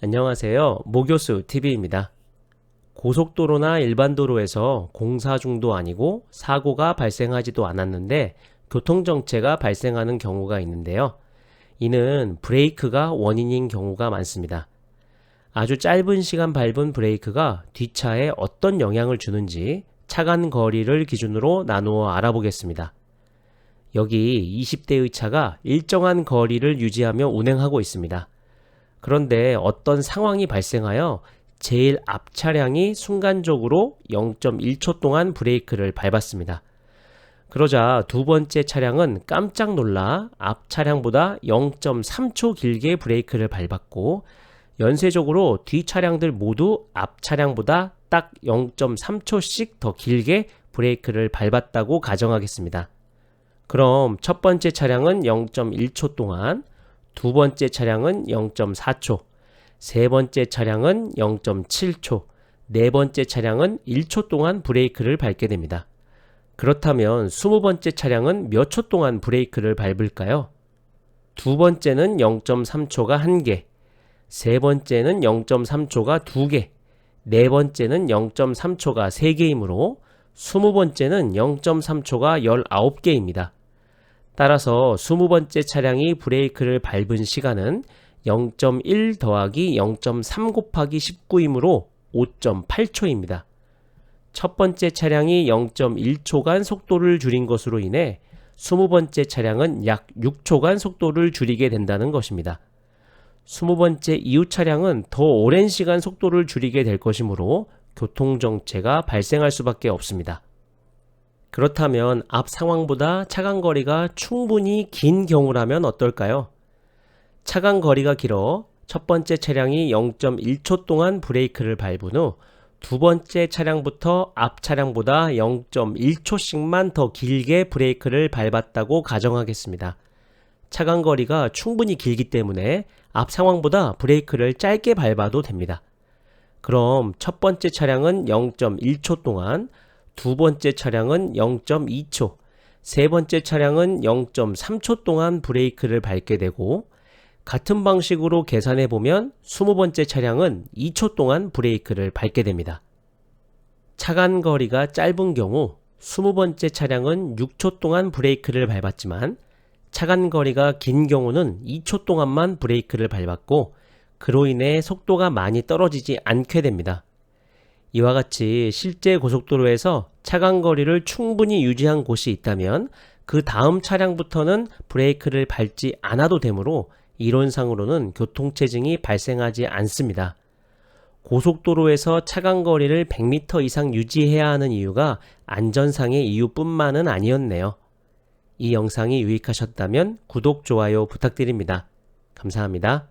안녕하세요. 모교수 TV입니다. 고속도로나 일반도로에서 공사 중도 아니고 사고가 발생하지도 않았는데 교통정체가 발생하는 경우가 있는데요. 이는 브레이크가 원인인 경우가 많습니다. 아주 짧은 시간 밟은 브레이크가 뒷차에 어떤 영향을 주는지 차간 거리를 기준으로 나누어 알아보겠습니다. 여기 20대의 차가 일정한 거리를 유지하며 운행하고 있습니다. 그런데 어떤 상황이 발생하여 제일 앞 차량이 순간적으로 0.1초 동안 브레이크를 밟았습니다. 그러자 두 번째 차량은 깜짝 놀라 앞 차량보다 0.3초 길게 브레이크를 밟았고 연쇄적으로 뒤 차량들 모두 앞 차량보다 딱 0.3초씩 더 길게 브레이크를 밟았다고 가정하겠습니다. 그럼 첫 번째 차량은 0.1초 동안, 두 번째 차량은 0.4초, 세 번째 차량은 0.7초, 네 번째 차량은 1초 동안 브레이크를 밟게 됩니다. 그렇다면 20번째 차량은 몇 초 동안 브레이크를 밟을까요? 두 번째는 0.3초가 1개, 세 번째는 0.3초가 2개, 네 번째는 0.3초가 3개이므로 20번째는 0.3초가 19개입니다. 따라서 20번째 차량이 브레이크를 밟은 시간은 0.1 더하기 0.3 곱하기 19이므로 5.8초입니다. 첫 번째 차량이 0.1초간 속도를 줄인 것으로 인해 20번째 차량은 약 6초간 속도를 줄이게 된다는 것입니다. 20번째 이후 차량은 더 오랜 시간 속도를 줄이게 될 것이므로 교통정체가 발생할 수밖에 없습니다. 그렇다면 앞 상황보다 차간 거리가 충분히 긴 경우라면 어떨까요? 차간 거리가 길어 첫 번째 차량이 0.1초 동안 브레이크를 밟은 후 두 번째 차량부터 앞 차량보다 0.1초씩만 더 길게 브레이크를 밟았다고 가정하겠습니다. 차간 거리가 충분히 길기 때문에 앞 상황보다 브레이크를 짧게 밟아도 됩니다. 그럼 첫 번째 차량은 0.1초 동안, 두 번째 차량은 0.2초, 세 번째 차량은 0.3초 동안 브레이크를 밟게 되고 같은 방식으로 계산해 보면 20번째 차량은 2초 동안 브레이크를 밟게 됩니다. 차간 거리가 짧은 경우 20번째 차량은 6초 동안 브레이크를 밟았지만 차간 거리가 긴 경우는 2초 동안만 브레이크를 밟았고 그로 인해 속도가 많이 떨어지지 않게 됩니다. 이와 같이 실제 고속도로에서 차간 거리를 충분히 유지한 곳이 있다면 그 다음 차량부터는 브레이크를 밟지 않아도 되므로 이론상으로는 교통체증이 발생하지 않습니다. 고속도로에서 차간 거리를 100m 이상 유지해야 하는 이유가 안전상의 이유뿐만은 아니었네요. 이 영상이 유익하셨다면 구독, 좋아요 부탁드립니다. 감사합니다.